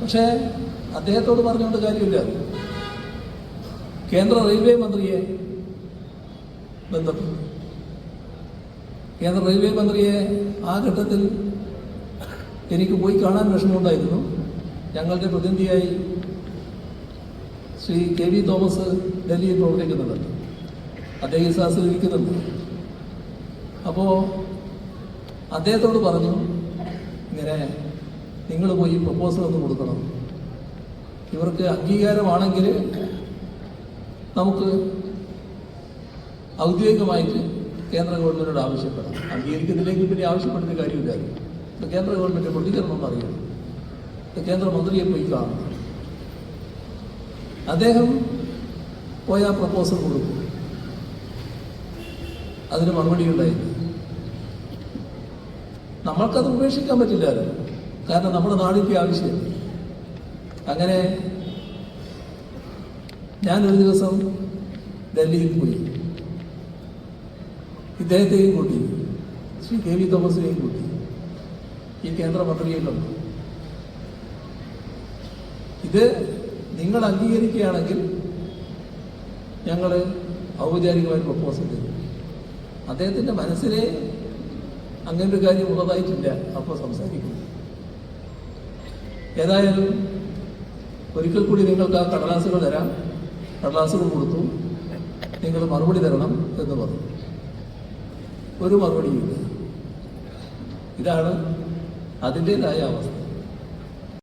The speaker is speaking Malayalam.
പക്ഷേ അദ്ദേഹത്തോട് പറഞ്ഞുകൊണ്ട് കാര്യമില്ല. കേന്ദ്ര റെയിൽവേ മന്ത്രിയെ ബന്ധപ്പെട്ടു. കേന്ദ്ര റെയിൽവേ മന്ത്രിയെ ആ ഘട്ടത്തിൽ എനിക്ക് പോയി കാണാൻ വിഷമമുണ്ടായിരുന്നു. ഞങ്ങളുടെ പ്രതിനിധിയായി ശ്രീ കെ വി തോമസ് ഡൽഹിയിൽ പ്രവർത്തിക്കുന്നുണ്ട്. അദ്ദേഹം ഇരിക്കുന്നുണ്ട്. അപ്പോൾ അദ്ദേഹത്തോട് പറഞ്ഞു ഇങ്ങനെ നിങ്ങൾ പോയി പ്രപ്പോസൽ ഒന്ന് കൊടുക്കണം. ഇവർക്ക് അംഗീകാരമാണെങ്കിൽ നമുക്ക് ഔദ്യോഗികമായിട്ട് കേന്ദ്ര ഗവൺമെന്റിനോട് ആവശ്യപ്പെടാം. അംഗീകരിക്കുന്നില്ലെങ്കിൽ പിന്നെ ആവശ്യപ്പെടുന്ന കാര്യമില്ല. ഇത് കേന്ദ്ര ഗവൺമെന്റ് പ്രതികരണം അറിയണം ഇത് കേന്ദ്രമന്ത്രിയെ പോയി കാണണം അദ്ദേഹം പോയ പ്രപ്പോസൽ കൊടുക്കും. അതിന് മറുപടി ഉണ്ടായിരുന്നു നമ്മൾക്കത് ഉപേക്ഷിക്കാൻ പറ്റില്ലല്ലോ കാരണം നമ്മുടെ നാടിന്റെ ആവശ്യം. അങ്ങനെ ഞാനൊരു ദിവസം ഡൽഹിയിൽ പോയി. ഇദ്ദേഹത്തെയും കൂട്ടി ശ്രീ കെ വി തോമസിനെയും കൂട്ടി ഈ കേന്ദ്ര കണ്ടു. ഇത് നിങ്ങൾ അംഗീകരിക്കുകയാണെങ്കിൽ ഞങ്ങൾ ഔപചാരികമായി പ്രപ്പോസൽ ചെയ്തു. അദ്ദേഹത്തിന്റെ മനസ്സിലെ അങ്ങനെ ഒരു കാര്യം ഉള്ളതായിട്ടില്ല. അപ്പോൾ സംസാരിക്കുന്നു. ഏതായാലും ഒരിക്കൽ കൂടി നിങ്ങൾക്ക് ആ കടലാസുകൾ തരാം. കടലാസുകൾ കൊടുത്തു. നിങ്ങൾ മറുപടി തരണം എന്ന് പറഞ്ഞു. ഒരു മറുപടിയില്ല ഇതാണ് അതിന്റെതായ അവസ്ഥ.